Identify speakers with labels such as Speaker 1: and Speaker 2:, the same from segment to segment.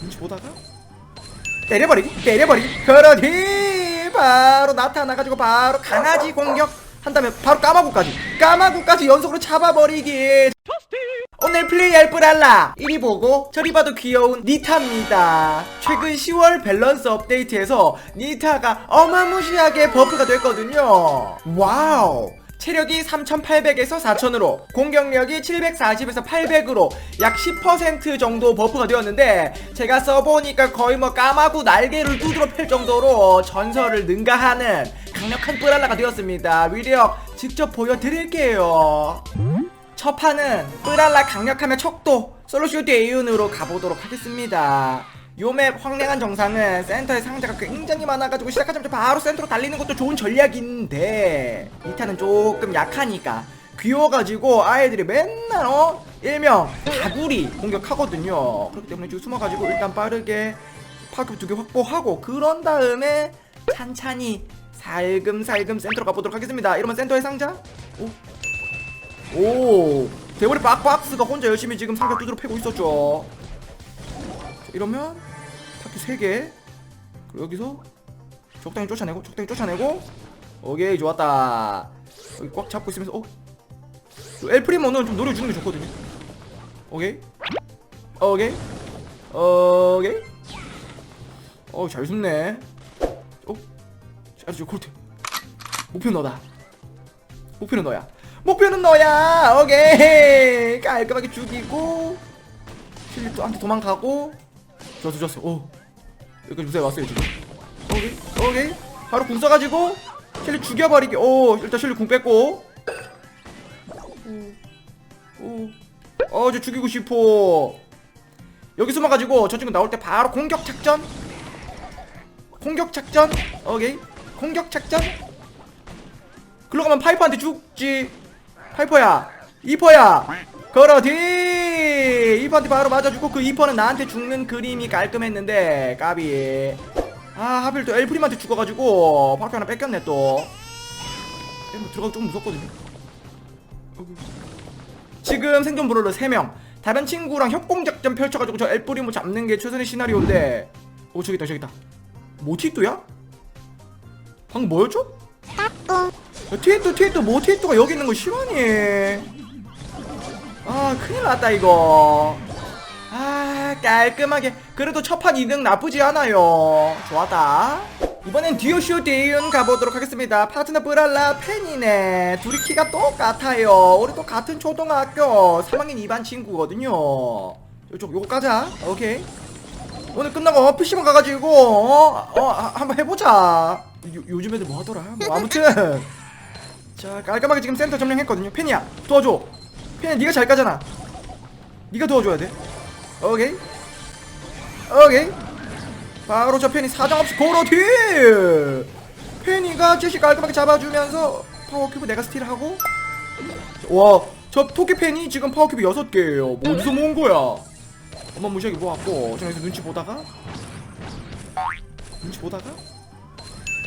Speaker 1: 눈치 보다가? 때려버리기? 때려버리기? 그러지 바로 나타나가지고 바로 강아지 공격 한 다음에 바로 까마구까지. 까마구까지 연속으로 잡아버리기. 오늘 플레이할 뿌랄라. 이리 보고 저리 봐도 귀여운 니타입니다. 최근 10월 밸런스 업데이트에서 니타가 어마무시하게 버프가 됐거든요. 와우 체력이 3800에서 4000으로 공격력이 740에서 800으로 약 10% 정도 버프가 되었는데 제가 써보니까 거의 뭐 까마구 날개를 두드러 팰 정도로 전설을 능가하는 강력한 뿌랄라가 되었습니다. 위력 직접 보여드릴게요. 첫 판은 뿌랄라 강력함의 척도 솔로슈트 에이윤으로 가보도록 하겠습니다 요맵 황량한 정상은 센터에 상자가 굉장히 많아가지고 시작하자마자 바로 센터로 달리는 것도 좋은 전략인데 이 탄은 조금 약하니까 귀여워가지고 아이들이 맨날 어? 일명 다구리 공격하거든요. 그렇기 때문에 지금 숨어가지고 일단 빠르게 파급 두 개 확보하고 그런 다음에 찬찬히 살금살금 센터로 가보도록 하겠습니다. 이러면 센터의 상자? 오. 오. 대머리 박박스가 혼자 열심히 지금 상자 두드러 패고 있었죠. 자, 이러면 바퀴 3개. 그리고 여기서 적당히 쫓아내고 적당히 쫓아내고. 오케이 좋았다. 여기 꽉 잡고 있으면서 어? 요 엘프리모는 좀 노려주는 게 좋거든요. 오케이. 오케이. 오케이. 어잘 숨네. 어? 잘했죠 그렇대. 목표는 너다. 목표는 너야. 목표는 너야! 오케이. 깔끔하게 죽이고 실립도 한테 도망가고. 좋았어 좋았어. 오 여기까지 왔어요 지금. 오케이 오케이. 바로 궁 써가지고 실립 죽여버리기 오 일단 실립 궁 뺐고. 오어저 죽이고 싶어. 여기 숨어가지고 저 친구 나올 때 바로 공격 작전. 공격 작전. 오케이. 공격 작전. 글로 가면 파이퍼한테 죽지. 파이퍼야. 이퍼야 그렇지 이퍼한테 바로 맞아주고 그 이퍼는 나한테 죽는 그림이 깔끔했는데 까비 아 하필 또 엘프림한테 죽어가지고 파이퍼 하나 뺏겼네 또 엘프 들어가기 좀 무섭거든요. 지금 생존 브롤러 3명 다른 친구랑 협공작전 펼쳐가지고 저 엘프림을 잡는 게 최선의 시나리오인데 오 저기 있다 저기 있다 모티또야? 방금 뭐였죠? 야, 티에또 티에또 뭐 티에또가 여기 있는 거 실화니? 아 큰일 났다 이거. 아 깔끔하게 그래도 첫판 2등 나쁘지 않아요. 좋았다. 이번엔 듀오쇼 대윤 가보도록 하겠습니다. 파트너 브랄라 팬이네. 둘이 키가 똑같아요. 우리 또 같은 초등학교 3학년 2반 친구거든요. 이쪽 요거 까자. 오케이. 오늘 끝나고 PC방 가가지고 어, 어 아, 한번 해보자. 요, 요즘 애들 뭐 하더라? 뭐 아무튼 자 깔끔하게 지금 센터 점령했거든요. 팬이야 도와줘. 팬이 네가 잘 까잖아. 네가 도와줘야 돼. 오케이. 오케이. 바로 저 팬이 사정없이 고로티. 팬이가 제시 깔끔하게 잡아주면서 파워큐브 내가 스틸하고 와저 토끼 팬이 지금 파워큐브 6개예요. 뭐 어디서 모은 거야? 엄마 무시하게 모았고 저기서 눈치 보다가 눈치 보다가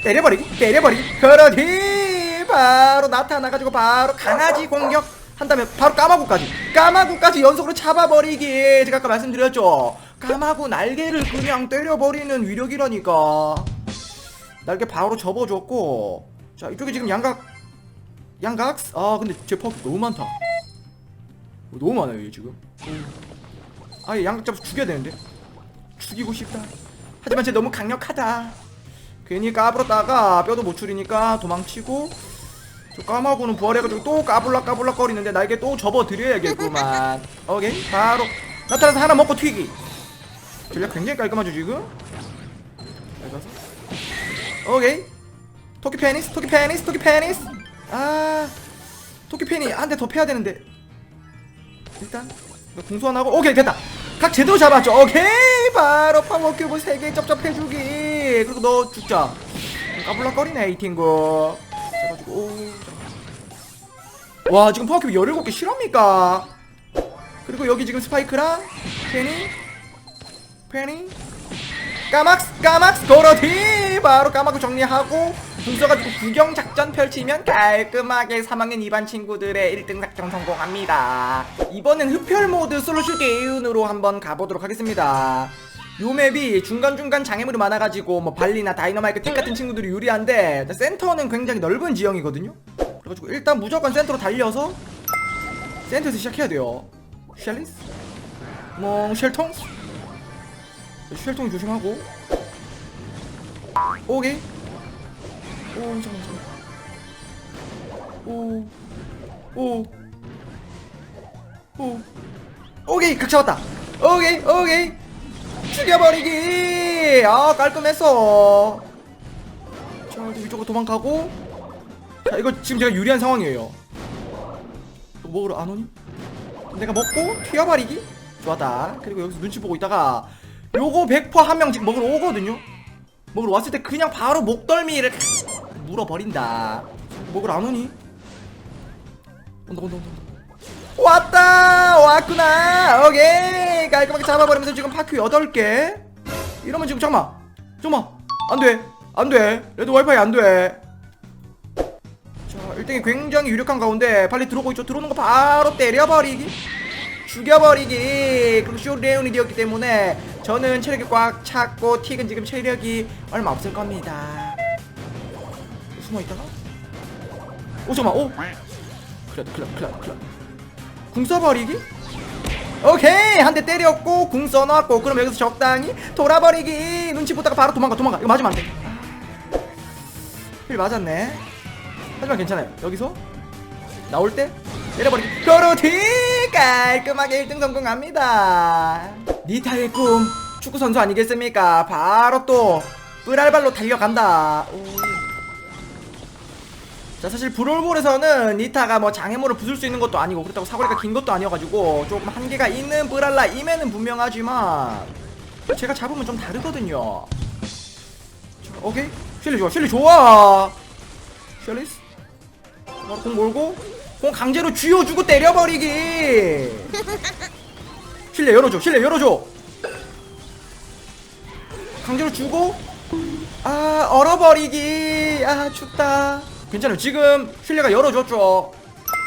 Speaker 1: 때려버리기 때려버리기 그러지 바로 나타나가지고 바로 강아지 공격 한 다음에 바로 까마구까지 까마구까지 연속으로 잡아버리기. 제가 아까 말씀드렸죠? 까마구 날개를 그냥 때려버리는 위력이라니까. 날개 바로 접어줬고. 자 이쪽에 지금 양각 양각? 아 근데 제 파워 너무 많다. 너무 많아요 얘 지금. 아예 양각 잡아서 죽여야 되는데. 죽이고 싶다. 하지만 쟤 너무 강력하다. 괜히 까불었다가 뼈도 못 추리니까 도망치고 저 까마고는 부활해가지고 또 까불락 까불락 거리는데 날개 또 접어드려야겠구만. 오케이 바로. 나타나서 하나 먹고 튀기. 전략 굉장히 깔끔하죠 지금? 잘 가서 오케이. 토끼 페니스 토끼 페니스 토끼 페니스. 아 토끼 페니 한 대 더 패야 되는데. 일단 공수 하나 하고 오케이 됐다. 각 제대로 잡았죠? 오케이 바로 파워 큐브 3개 쩝쩝해주기. 그리고 너 죽자. 까불락거리네 이 친구 오, 와 지금 파워큐브 17개 실합니까? 그리고 여기 지금 스파이크랑 페니? 페니? 까막스 까막스 도로티 바로 까마귀 정리하고 궁 써가지고 구경 작전 펼치면 깔끔하게 3학년 2반 친구들의 1등 작전 성공합니다. 이번엔 흡혈 모드 솔루션 게임으로 한번 가보도록 하겠습니다 요 맵이 중간중간 장애물이 많아가지고 뭐 발리나 다이너마이크 팀 같은 친구들이 유리한데 센터는 굉장히 넓은 지형이거든요. 그래가지고 일단 무조건 센터로 달려서 센터에서 시작해야 돼요. 쉘리스? 뭐 쉘통 쉘통 조심하고. 오케이. 오 잠깐만 잠깐만 오오 오. 오. 오케이 각 잡았다. 오케이 오케이 죽여버리기. 아 깔끔했어. 자 이제 이쪽으로 도망가고. 자 이거 지금 제가 유리한 상황이에요. 이거 먹으러 안 오니? 내가 먹고 튀어버리기? 좋았다. 그리고 여기서 눈치 보고 있다가 요거 100%한 명 지금 먹으러 오거든요. 먹으러 왔을 때 그냥 바로 목덜미를 물어버린다. 먹으러 안 오니? 온다 온다 온다 온다. 왔다! 왔구나! 오케이! 깔끔하게 잡아버리면서 지금 파큐 8개. 이러면 지금 잠깐만. 잠깐만. 안돼. 안돼. 레드 와이파이 안돼. 자 1등이 굉장히 유력한 가운데 빨리 들어오고 있죠. 들어오는 거 바로 때려버리기. 죽여버리기. 그리고 쇼레온이 되었기 때문에 저는 체력이 꽉 찼고 틱은 지금 체력이 얼마 없을 겁니다. 숨어있다가? 오 잠깐만. 오! 클럽 클럽 클럽 클럽 궁 써버리기? 오케이! 한 대 때렸고 궁 써놨고 그럼 여기서 적당히 돌아버리기. 눈치 보다가 바로 도망가 도망가. 이거 맞으면 안돼. 힐 맞았네. 하지만 괜찮아요. 여기서 나올 때 때려버리기. 그렇지! 깔끔하게 1등 성공합니다. 니타의 꿈 축구선수 아니겠습니까? 바로 또 뿌랄발로 달려간다. 오. 자 사실 브롤볼에서는 니타가 뭐 장애물을 부술 수 있는 것도 아니고 그렇다고 사거리가 긴 것도 아니어가지고 조금 한계가 있는 브랄라 임에는 분명하지만 제가 잡으면 좀 다르거든요. 자, 오케이. 쉘리 좋아 쉘리 좋아. 쉘리스? 바로 공 몰고? 공 강제로 쥐어주고 때려버리기. 실내 열어줘 실내 열어줘. 강제로 주고? 아 얼어버리기. 아 춥다 괜찮아요. 지금 실내가 열어줬죠.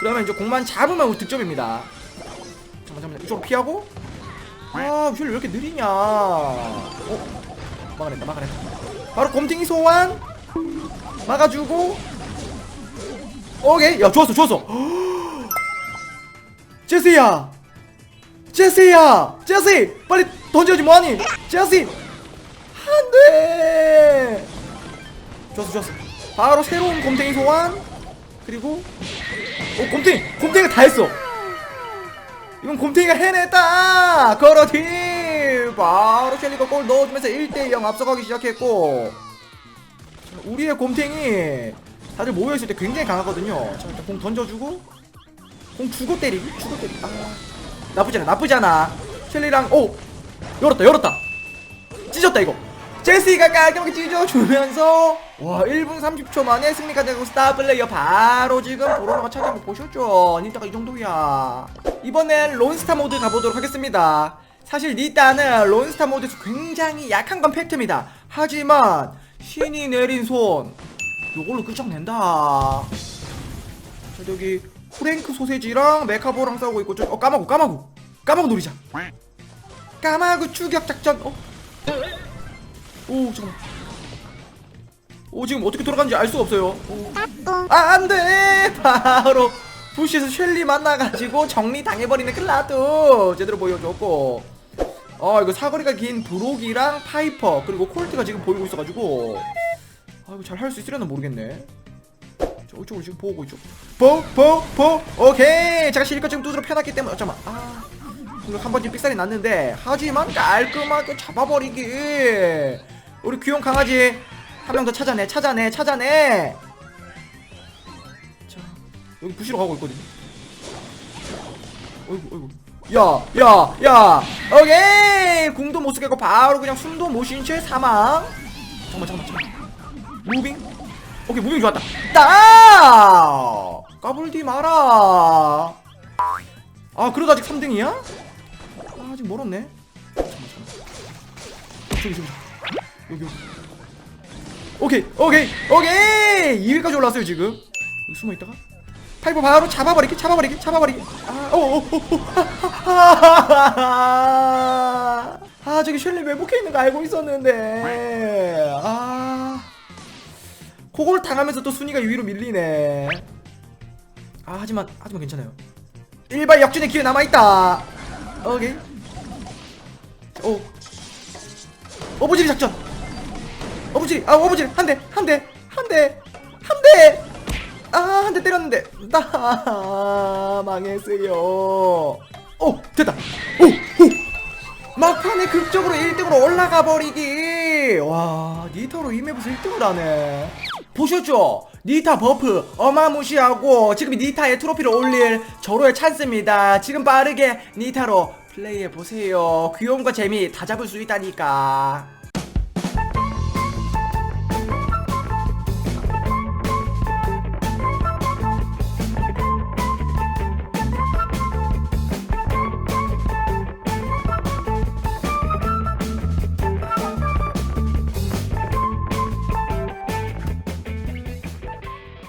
Speaker 1: 그러면 이제 공만 잡으면 우리 득점입니다. 잠깐만 잠깐만. 이쪽으로 피하고. 아 실내 왜 이렇게 느리냐. 어? 막아냈다 막아냈다. 바로 곰탱이 소환. 막아주고. 오케이. 야 좋았어 좋았어. 제시야. 제시야. 제시 빨리 던져야지 뭐하니? 제시 안돼. 좋았어 좋았어 바로 새로운 곰탱이 소환. 그리고 오 곰탱이 곰탱이가 다 했어. 이건 곰탱이가 해냈다! 그렇지 바로 셸리가 골 넣어주면서 1대0 앞서가기 시작했고 자, 우리의 곰탱이 다들 모여있을 때 굉장히 강하거든요. 자 일단 공 던져주고 공 주고 때리기? 주고 때리기. 아 나쁘지 않아 셸리랑 오! 열었다 열었다. 찢었다 이거 제시가 깔끔하게 찢어주면서 와 1분 30초 만에 승리가 되고 스타 플레이어 바로 지금 도로로가 차지한 거 보셨죠? 니타가 이 정도야. 이번엔 론스타 모드 가보도록 하겠습니다. 사실 니타는 론스타 모드에서 굉장히 약한 건 팩트입니다. 하지만 신이 내린 손 요걸로 끝장낸다. 자 여기 프랭크 소세지랑 메카보랑 싸우고 있고 저, 어 까마구 까마구. 까마구 노리자. 까마구 추격 작전 어? 오 잠깐만. 오 지금 어떻게 돌아가는지 알 수가 없어요. 오. 아 안돼! 바로 부시에서 셸리 만나가지고 정리 당해버리는 클라드. 제대로 보여줬고. 아 이거 사거리가 긴 브록이랑 파이퍼 그리고 콜트가 지금 보이고 있어가지고. 아 이거 잘 할 수 있으려나 모르겠네. 자 이쪽으로 지금 보고 있죠. 보보보. 오케이. 제가 실컷 지금 두드려 펴놨기 때문에 어, 잠깐만. 아 이거 한 번쯤 삑살이 났는데 하지만 깔끔하게 잡아버리기 우리 귀여운 강아지 한 명 더 찾아내 찾아내 찾아내. 자. 여기 부시러 가고 있거든요. 어이구 어이구. 야야 야. 오케이. 궁도 못 쓰겠고 바로 그냥 숨도 못쉰채 사망. 잠깐만 잠깐만 잠깐만. 무빙? 오케이 무빙 좋았다. 따 까불디 마라. 아 그래도 아직 3등이야? 아 아직 멀었네. 잠깐만 잠깐만. 저기 저기 여기 오케이 오케이 오케이! 2위까지 올라왔어요 지금. 여기 숨어 있다가. 파이브 바로 잡아버리기 잡아버리기 잡아버리기 아오오아 아 저기 셸리 외복해 있는 거 알고 있었는데. 아. 그걸 당하면서 또 순위가 2위로 밀리네. 아 하지만 하지만 괜찮아요. 일발 역전의 기회 남아있다. 오케이. 오 어부지리 작전 어부지리 아 어부지리 한대 한대 한대 한대 아 한 대 때렸는데. 나 망했어요. 오 됐다. 오 오. 막판에 극적으로 1등으로 올라가 버리기. 와 니타로 이맵에서 1등을 하네. 보셨죠? 니타 버프 어마무시하고 지금 니타에 트로피를 올릴 절호의 찬스입니다. 지금 빠르게 니타로 플레이해 보세요. 귀여움과 재미 다 잡을 수 있다니까